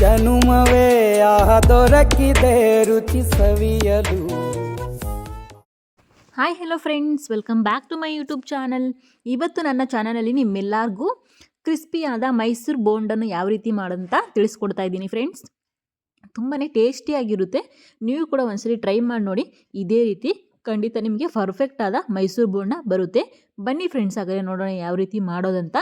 ಜನುಮವೇ ಆಹ ದೊರಕಿದೆ ರುಚಿ ಸವಿಯಲು. Hi hello friends welcome back to my YouTube channel ಇವತ್ತು ನನ್ನ ಚಾನಲಲ್ಲಿ ನಿಮ್ಮೆಲ್ಲರಿಗೂ ಕ್ರಿಸ್ಪಿಯಾದ ಮೈಸೂರು ಬೋಂಡನ್ನು ಯಾವ ರೀತಿ ಮಾಡೋಂತ ತಿಳಿಸ್ಕೊಡ್ತಾ ಇದ್ದೀನಿ ಫ್ರೆಂಡ್ಸ್ ತುಂಬಾ ಟೇಸ್ಟಿಯಾಗಿರುತ್ತೆ ನೀವು ಕೂಡ ಒಂದ್ಸರಿ ಟ್ರೈ ಮಾಡಿ ನೋಡಿ. ಇದೇ ರೀತಿ ಖಂಡಿತ ನಿಮಗೆ ಪರ್ಫೆಕ್ಟ್ ಆದ ಮೈಸೂರು ಬೋಂಡ ಬರುತ್ತೆ. ಬನ್ನಿ ಫ್ರೆಂಡ್ಸ್ ಹಾಗೆ ನೋಡೋಣ ಯಾವ ರೀತಿ ಮಾಡೋದಂತ.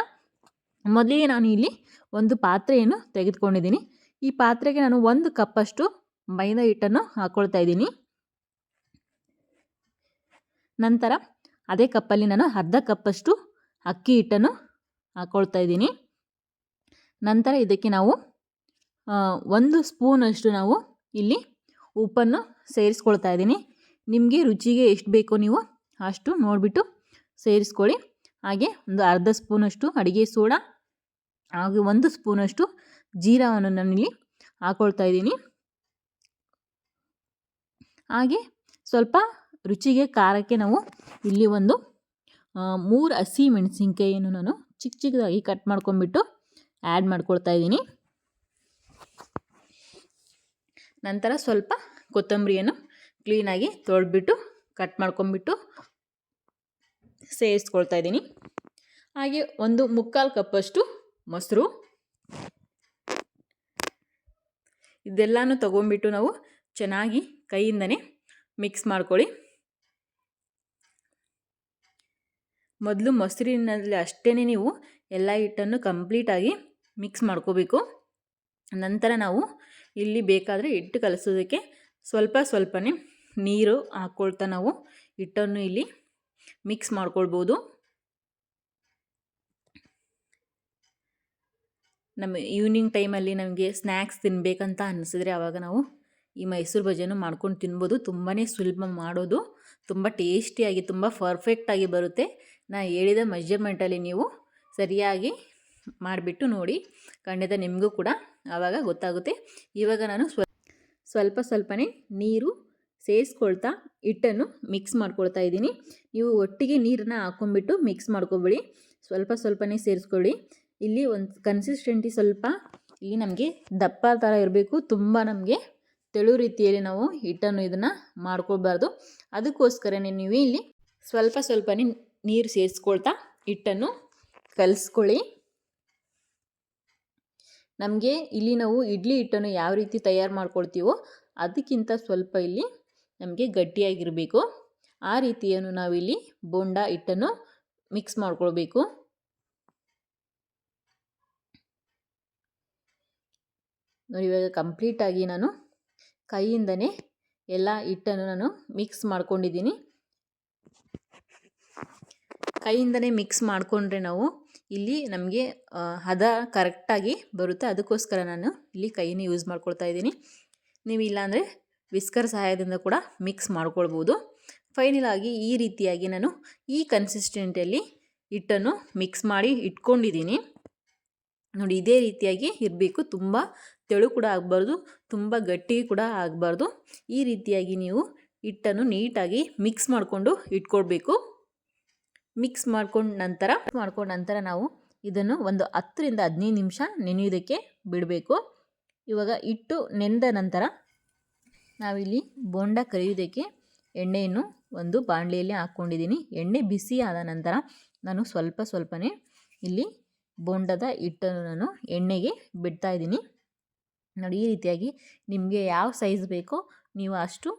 ಮೊದಲಿಗೆ ನಾನು ಇಲ್ಲಿ ಒಂದು ಪಾತ್ರೆಯನ್ನು ತೆಗೆದುಕೊಂಡಿದ್ದೀನಿ. ಈ ಪಾತ್ರೆಗೆ ನಾನು ಒಂದು ಕಪ್ಪಷ್ಟು ಮೈದಾ ಹಿಟ್ಟನ್ನು ಹಾಕ್ಕೊಳ್ತಾ ಇದ್ದೀನಿ. ನಂತರ ಅದೇ ಕಪ್ಪಲ್ಲಿ ನಾನು ಅರ್ಧ ಕಪ್ಪಷ್ಟು ಅಕ್ಕಿ ಹಿಟ್ಟನ್ನು ಹಾಕ್ಕೊಳ್ತಾ ಇದ್ದೀನಿ. ನಂತರ ಇದಕ್ಕೆ ನಾವು ಒಂದು ಸ್ಪೂನಷ್ಟು ನಾವು ಇಲ್ಲಿ ಉಪ್ಪನ್ನು ಸೇರಿಸ್ಕೊಳ್ತಾ ಇದ್ದೀನಿ. ನಿಮಗೆ ರುಚಿಗೆ ಎಷ್ಟು ಬೇಕೋ ನೀವು ಅಷ್ಟು ನೋಡಿಬಿಟ್ಟು ಸೇರಿಸ್ಕೊಳ್ಳಿ. ಹಾಗೆ ಒಂದು ಅರ್ಧ ಸ್ಪೂನಷ್ಟು ಅಡುಗೆ ಸೋಡಾ ಹಾಗೆ ಒಂದು ಸ್ಪೂನಷ್ಟು ಜೀರಾವನ್ನು ನಾನಿಲ್ಲಿ ಹಾಕೊಳ್ತಾ ಇದ್ದೀನಿ. ಹಾಗೆ ಸ್ವಲ್ಪ ರುಚಿಗೆ ಖಾರಕ್ಕೆ ನಾವು ಇಲ್ಲಿ ಒಂದು ಮೂರು ಹಸಿ ಮೆಣಸಿನ್ಕಾಯಿಯನ್ನು ನಾನು ಚಿಕ್ಕ ಚಿಕ್ಕದಾಗಿ ಕಟ್ ಮಾಡ್ಕೊಂಡ್ಬಿಟ್ಟು ಆ್ಯಡ್ ಮಾಡ್ಕೊಳ್ತಾ ಇದ್ದೀನಿ. ನಂತರ ಸ್ವಲ್ಪ ಕೊತ್ತಂಬರಿಯನ್ನು ಕ್ಲೀನಾಗಿ ತೊಳೆದ್ಬಿಟ್ಟು ಕಟ್ ಮಾಡ್ಕೊಂಬಿಟ್ಟು ಸೇರಿಸ್ಕೊಳ್ತಾ ಇದ್ದೀನಿ. ಹಾಗೆ ಒಂದು ಮುಕ್ಕಾಲು ಕಪ್ಪಷ್ಟು ಮೊಸರು. ಇದೆಲ್ಲನೂ ತೊಗೊಂಬಿಟ್ಟು ನಾವು ಚೆನ್ನಾಗಿ ಕೈಯಿಂದನೇ ಮಿಕ್ಸ್ ಮಾಡ್ಕೊಳ್ಳಿ. ಮೊದಲು ಮೊಸರಿನಲ್ಲಿ ಅಷ್ಟೇ ನೀವು ಎಲ್ಲ ಹಿಟ್ಟನ್ನು ಕಂಪ್ಲೀಟಾಗಿ ಮಿಕ್ಸ್ ಮಾಡ್ಕೋಬೇಕು. ನಂತರ ನಾವು ಇಲ್ಲಿ ಬೇಕಾದರೆ ಹಿಟ್ಟು ಕಲಸೋದಕ್ಕೆ ಸ್ವಲ್ಪ ಸ್ವಲ್ಪನೇ ನೀರು ಹಾಕ್ಕೊಳ್ತಾ ನಾವು ಹಿಟ್ಟನ್ನು ಇಲ್ಲಿ ಮಿಕ್ಸ್ ಮಾಡ್ಕೊಳ್ಬೋದು. ನಮ್ಮ ಈವ್ನಿಂಗ್ ಟೈಮಲ್ಲಿ ನಮಗೆ ಸ್ನ್ಯಾಕ್ಸ್ ತಿನ್ನಬೇಕಂತ ಅನ್ನಿಸಿದ್ರೆ ಆವಾಗ ನಾವು ಈ ಮೈಸೂರು ಬಜ್ಜಿಯನ್ನು ಮಾಡ್ಕೊಂಡು ತಿನ್ಬೋದು. ತುಂಬಾ ಸುಲಭ ಮಾಡೋದು. ತುಂಬ ಟೇಸ್ಟಿಯಾಗಿ ತುಂಬ ಪರ್ಫೆಕ್ಟಾಗಿ ಬರುತ್ತೆ. ನಾ ಹೇಳಿದ ಮೆಜರ್ಮೆಂಟಲ್ಲಿ ನೀವು ಸರಿಯಾಗಿ ಮಾಡಿಬಿಟ್ಟು ನೋಡಿ. ಖಂಡಿತ ನಿಮಗೂ ಕೂಡ ಆವಾಗ ಗೊತ್ತಾಗುತ್ತೆ. ಇವಾಗ ನಾನು ಸ್ವ, ಸ್ವಲ್ಪ ಸ್ವಲ್ಪನೇ ನೀರು ಸೇರಿಸ್ಕೊಳ್ತಾ ಹಿಟ್ಟನ್ನು ಮಿಕ್ಸ್ ಮಾಡ್ಕೊಳ್ತಾ ಇದ್ದೀನಿ. ನೀವು ಒಟ್ಟಿಗೆ ನೀರನ್ನು ಹಾಕ್ಕೊಂಬಿಟ್ಟು ಮಿಕ್ಸ್ ಮಾಡ್ಕೊಬಿಡಿ ಸ್ವಲ್ಪ ಸ್ವಲ್ಪನೇ ಸೇರಿಸ್ಕೊಳ್ಳಿ. ಇಲ್ಲಿ ಒಂದು ಕನ್ಸಿಸ್ಟೆಂಟಿ ಸ್ವಲ್ಪ ಇಲ್ಲಿ ನಮಗೆ ದಪ್ಪ ಥರ ಇರಬೇಕು. ತುಂಬ ನಮಗೆ ತೆಳು ರೀತಿಯಲ್ಲಿ ನಾವು ಹಿಟ್ಟನ್ನು ಇದನ್ನು ಮಾಡ್ಕೊಳ್ಬಾರ್ದು. ಅದಕ್ಕೋಸ್ಕರನೇ ನೀವು ಇಲ್ಲಿ ಸ್ವಲ್ಪ ಸ್ವಲ್ಪನೇ ನೀರು ಸೇರಿಸ್ಕೊಳ್ತಾ ಹಿಟ್ಟನ್ನು ಕಲಿಸ್ಕೊಳ್ಳಿ. ನಮಗೆ ಇಲ್ಲಿ ನಾವು ಇಡ್ಲಿ ಹಿಟ್ಟನ್ನು ಯಾವ ರೀತಿ ತಯಾರು ಮಾಡ್ಕೊಳ್ತೀವೋ ಅದಕ್ಕಿಂತ ಸ್ವಲ್ಪ ಇಲ್ಲಿ ನಮಗೆ ಗಟ್ಟಿಯಾಗಿರಬೇಕು. ಆ ರೀತಿಯನ್ನು ನಾವಿಲ್ಲಿ ಬೋಂಡ ಹಿಟ್ಟನ್ನು ಮಿಕ್ಸ್ ಮಾಡ್ಕೊಳ್ಬೇಕು. ನೋಡಿ, ಇವಾಗ ಕಂಪ್ಲೀಟಾಗಿ ನಾನು ಕೈಯಿಂದನೇ ಎಲ್ಲ ಹಿಟ್ಟನ್ನು ನಾನು ಮಿಕ್ಸ್ ಮಾಡ್ಕೊಂಡಿದ್ದೀನಿ. ಕೈಯಿಂದನೇ ಮಿಕ್ಸ್ ಮಾಡಿಕೊಂಡ್ರೆ ನಾವು ಇಲ್ಲಿ ನಮಗೆ ಹದ ಕರೆಕ್ಟಾಗಿ ಬರುತ್ತೆ. ಅದಕ್ಕೋಸ್ಕರ ನಾನು ಇಲ್ಲಿ ಕೈಯನ್ನು ಯೂಸ್ ಮಾಡ್ಕೊಳ್ತಾ ಇದ್ದೀನಿ. ನೀವು ಇಲ್ಲಾಂದರೆ ವಿಸ್ಕರ್ ಸಹಾಯದಿಂದ ಕೂಡ ಮಿಕ್ಸ್ ಮಾಡ್ಕೊಳ್ಬೋದು. ಫೈನಲ್ ಆಗಿ ಈ ರೀತಿಯಾಗಿ ನಾನು ಈ ಕನ್ಸಿಸ್ಟೆಂಟಲ್ಲಿ ಹಿಟ್ಟನ್ನು ಮಿಕ್ಸ್ ಮಾಡಿ ಇಟ್ಕೊಂಡಿದ್ದೀನಿ. ನೋಡಿ, ಇದೇ ರೀತಿಯಾಗಿ ಇರಬೇಕು. ತುಂಬ ತೆಳು ಕೂಡ ಆಗಬಾರ್ದು, ತುಂಬ ಗಟ್ಟಿ ಕೂಡ ಆಗಬಾರ್ದು. ಈ ರೀತಿಯಾಗಿ ನೀವು ಹಿಟ್ಟನ್ನು ನೀಟಾಗಿ ಮಿಕ್ಸ್ ಮಾಡಿಕೊಂಡು ಇಟ್ಕೊಳ್ಬೇಕು ಮಿಕ್ಸ್ ಮಾಡ್ಕೊಂಡ ನಂತರ ಮಾಡ್ಕೊಂಡ ನಂತರ ನಾವು ಇದನ್ನು ಒಂದು ಹತ್ತರಿಂದ ಹದಿನೈದು ನಿಮಿಷ ನೆನೆಯೋದಕ್ಕೆ ಬಿಡಬೇಕು. ಇವಾಗ ಹಿಟ್ಟು ನೆಂದ ನಂತರ ನಾವಿಲ್ಲಿ ಬೋಂಡ ಕರಿಯೋದಕ್ಕೆ ಎಣ್ಣೆಯನ್ನು ಒಂದು ಬಾಣಲೆಯಲ್ಲಿ ಹಾಕ್ಕೊಂಡಿದ್ದೀನಿ. ಎಣ್ಣೆ ಬಿಸಿ ಆದ ನಂತರ ನಾನು ಸ್ವಲ್ಪ ಸ್ವಲ್ಪನೇ ಇಲ್ಲಿ ಬೋಂಡದ ಹಿಟ್ಟನ್ನು ನಾನು ಎಣ್ಣೆಗೆ ಬಿಡ್ತಾ ಇದ್ದೀನಿ. ನೋಡಿ, ಈ ರೀತಿಯಾಗಿ ನಿಮಗೆ ಯಾವ ಸೈಜ್ ಬೇಕೋ ನೀವು ಅಷ್ಟು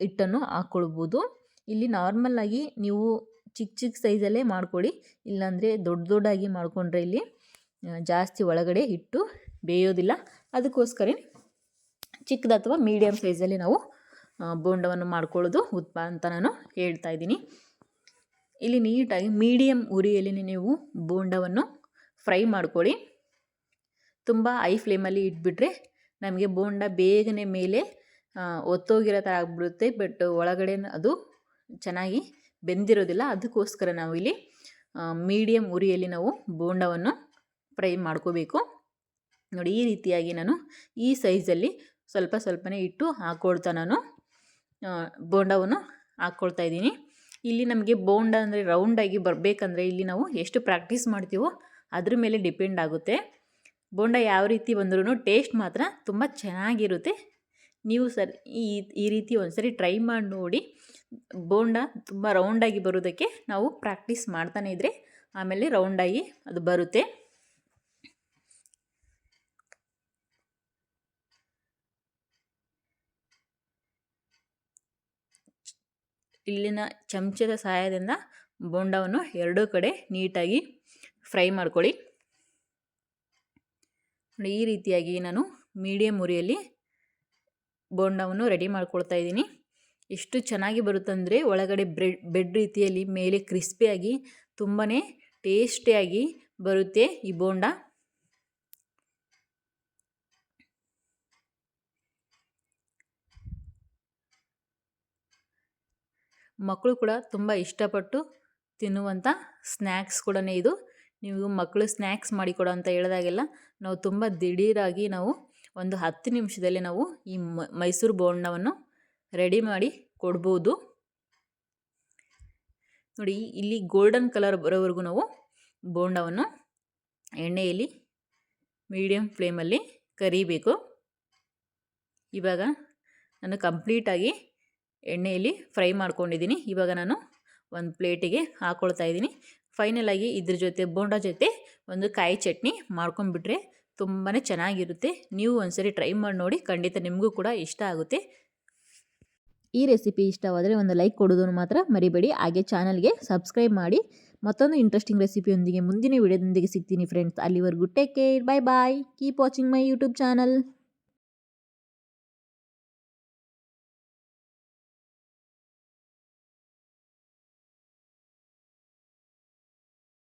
ಹಿಟ್ಟನ್ನು ಹಾಕ್ಕೊಳ್ಬೋದು ಇಲ್ಲಿ ನಾರ್ಮಲ್ಲಾಗಿ ನೀವು ಚಿಕ್ಕ ಚಿಕ್ಕ ಸೈಜಲ್ಲೇ ಮಾಡ್ಕೊಳ್ಳಿ ಇಲ್ಲಾಂದರೆ ದೊಡ್ಡ ದೊಡ್ಡಾಗಿ ಮಾಡಿಕೊಂಡ್ರೆ ಇಲ್ಲಿ ಜಾಸ್ತಿ ಒಳಗಡೆ ಹಿಟ್ಟು ಬೇಯೋದಿಲ್ಲ. ಅದಕ್ಕೋಸ್ಕರ ಚಿಕ್ಕದು ಅಥವಾ ಮೀಡಿಯಮ್ ಸೈಜಲ್ಲಿ ನಾವು ಬೋಂಡವನ್ನು ಮಾಡ್ಕೊಳ್ಳೋದು ಉತ್ಪ ಅಂತ ನಾನು ಹೇಳ್ತಾ ಇದ್ದೀನಿ. ಇಲ್ಲಿ ನೀಟಾಗಿ ಮೀಡಿಯಮ್ ಉರಿಯಲ್ಲಿ ನೀವು ಬೋಂಡವನ್ನು ಫ್ರೈ ಮಾಡ್ಕೊಳ್ಳಿ. ತುಂಬ ಐ ಫ್ಲೇಮಲ್ಲಿ ಇಟ್ಬಿಟ್ರೆ ನಮಗೆ ಬೋಂಡ ಬೇಗನೆ ಮೇಲೆ ಒತ್ತೋಗಿರೋ ಥರ ಆಗಿಬಿಡುತ್ತೆ ಬಟ್ ಒಳಗಡೆ ಅದು ಚೆನ್ನಾಗಿ ಬೆಂದಿರೋದಿಲ್ಲ. ಅದಕ್ಕೋಸ್ಕರ ನಾವು ಇಲ್ಲಿ ಮೀಡಿಯಮ್ ಉರಿಯಲ್ಲಿ ನಾವು ಬೋಂಡವನ್ನು ಫ್ರೈ ಮಾಡ್ಕೋಬೇಕು. ನೋಡಿ, ಈ ರೀತಿಯಾಗಿ ನಾನು ಈ ಸೈಜಲ್ಲಿ ಸ್ವಲ್ಪ ಸ್ವಲ್ಪನೇ ಇಟ್ಟು ಹಾಕ್ಕೊಳ್ತಾ ನಾನು ಬೋಂಡವನ್ನು ಹಾಕ್ಕೊಳ್ತಾ ಇದ್ದೀನಿ. ಇಲ್ಲಿ ನಮಗೆ ಬೋಂಡ ಅಂದರೆ ರೌಂಡಾಗಿ ಬರಬೇಕಂದ್ರೆ ಇಲ್ಲಿ ನಾವು ಎಷ್ಟು ಪ್ರಾಕ್ಟೀಸ್ ಮಾಡ್ತೀವೋ ಅದ್ರ ಮೇಲೆ ಡಿಪೆಂಡ್ ಆಗುತ್ತೆ. ಬೋಂಡ ಯಾವ ರೀತಿ ಬಂದ್ರೂ ಟೇಸ್ಟ್ ಮಾತ್ರ ತುಂಬ ಚೆನ್ನಾಗಿರುತ್ತೆ. ನೀವು ಸರ್ ಈ ಈ ರೀತಿ ಒಂದ್ಸರಿ ಟ್ರೈ ಮಾಡಿ ನೋಡಿ. ಬೋಂಡ ತುಂಬ ರೌಂಡಾಗಿ ಬರೋದಕ್ಕೆ ನಾವು ಪ್ರಾಕ್ಟೀಸ್ ಮಾಡ್ತಾನೆ ಇದ್ದರೆ ಆಮೇಲೆ ರೌಂಡಾಗಿ ಅದು ಬರುತ್ತೆ. ಇಲ್ಲಿನ ಚಮಚದ ಸಹಾಯದಿಂದ ಬೋಂಡವನ್ನು ಎರಡೂ ಕಡೆ ನೀಟಾಗಿ ಫ್ರೈ ಮಾಡ್ಕೊಳ್ಳಿ. ನೋಡಿ, ಈ ರೀತಿಯಾಗಿ ನಾನು ಮೀಡಿಯಮ್ ಉರಿಯಲ್ಲಿ ಬೋಂಡವನ್ನು ರೆಡಿ ಮಾಡ್ಕೊಳ್ತಾ ಇದ್ದೀನಿ. ಎಷ್ಟು ಚೆನ್ನಾಗಿ ಬರುತ್ತಂದರೆ ಒಳಗಡೆ ಬ್ರೆಡ್ ಬೆಡ್ ರೀತಿಯಲ್ಲಿ ಮೇಲೆ ಕ್ರಿಸ್ಪಿಯಾಗಿ ತುಂಬಾ ಟೇಸ್ಟಿಯಾಗಿ ಬರುತ್ತೆ ಈ ಬೋಂಡ. ಮಕ್ಕಳು ಕೂಡ ತುಂಬ ಇಷ್ಟಪಟ್ಟು ತಿನ್ನುವಂಥ ಸ್ನ್ಯಾಕ್ಸ್ ಕೂಡ ಇದು. ನೀವು ಮಕ್ಕಳು ಸ್ನ್ಯಾಕ್ಸ್ ಮಾಡಿಕೊಡೋ ಅಂತ ಹೇಳಿದಾಗೆಲ್ಲ ನಾವು ತುಂಬ ದಿಢೀರಾಗಿ ನಾವು ಒಂದು ಹತ್ತು ನಿಮಿಷದಲ್ಲಿ ನಾವು ಈ ಮೈಸೂರು ಬೋಂಡವನ್ನು ರೆಡಿ ಮಾಡಿ ಕೊಡ್ಬೋದು. ನೋಡಿ, ಇಲ್ಲಿ ಗೋಲ್ಡನ್ ಕಲರ್ ಬರೋವರೆಗೂ ನಾವು ಬೋಂಡವನ್ನು ಎಣ್ಣೆಯಲ್ಲಿ ಮೀಡಿಯಮ್ ಫ್ಲೇಮಲ್ಲಿ ಕರಿಬೇಕು. ಇವಾಗ ನಾನು ಕಂಪ್ಲೀಟಾಗಿ ಎಣ್ಣೆಯಲ್ಲಿ ಫ್ರೈ ಮಾಡ್ಕೊಂಡಿದ್ದೀನಿ. ಇವಾಗ ನಾನು ಒಂದು ಪ್ಲೇಟಿಗೆ ಹಾಕ್ಕೊಳ್ತಾ ಇದ್ದೀನಿ. ಫೈನಲಾಗಿ ಇದ್ರ ಜೊತೆ ಬೋಂಡ ಜೊತೆ ಒಂದು ಕಾಯಿ ಚಟ್ನಿ ಮಾಡ್ಕೊಂಡ್ಬಿಟ್ರೆ ತುಂಬಾ ಚೆನ್ನಾಗಿರುತ್ತೆ. ನೀವು ಒಂದ್ಸರಿ ಟ್ರೈ ಮಾಡಿ ನೋಡಿ, ಖಂಡಿತ ನಿಮಗೂ ಕೂಡ ಇಷ್ಟ ಆಗುತ್ತೆ. ಈ ರೆಸಿಪಿ ಇಷ್ಟವಾದರೆ ಒಂದು ಲೈಕ್ ಕೊಡೋದನ್ನು ಮಾತ್ರ ಮರಿಬೇಡಿ. ಹಾಗೆ ಚಾನಲ್ಗೆ ಸಬ್ಸ್ಕ್ರೈಬ್ ಮಾಡಿ. ಮತ್ತೊಂದು ಇಂಟ್ರೆಸ್ಟಿಂಗ್ ರೆಸಿಪಿಯೊಂದಿಗೆ ಮುಂದಿನ ವಿಡಿಯೋದೊಂದಿಗೆ ಸಿಗ್ತೀನಿ ಫ್ರೆಂಡ್ಸ್ ಅಲ್ಲಿವರೆಗೂ take care bye bye keep watching my YouTube channel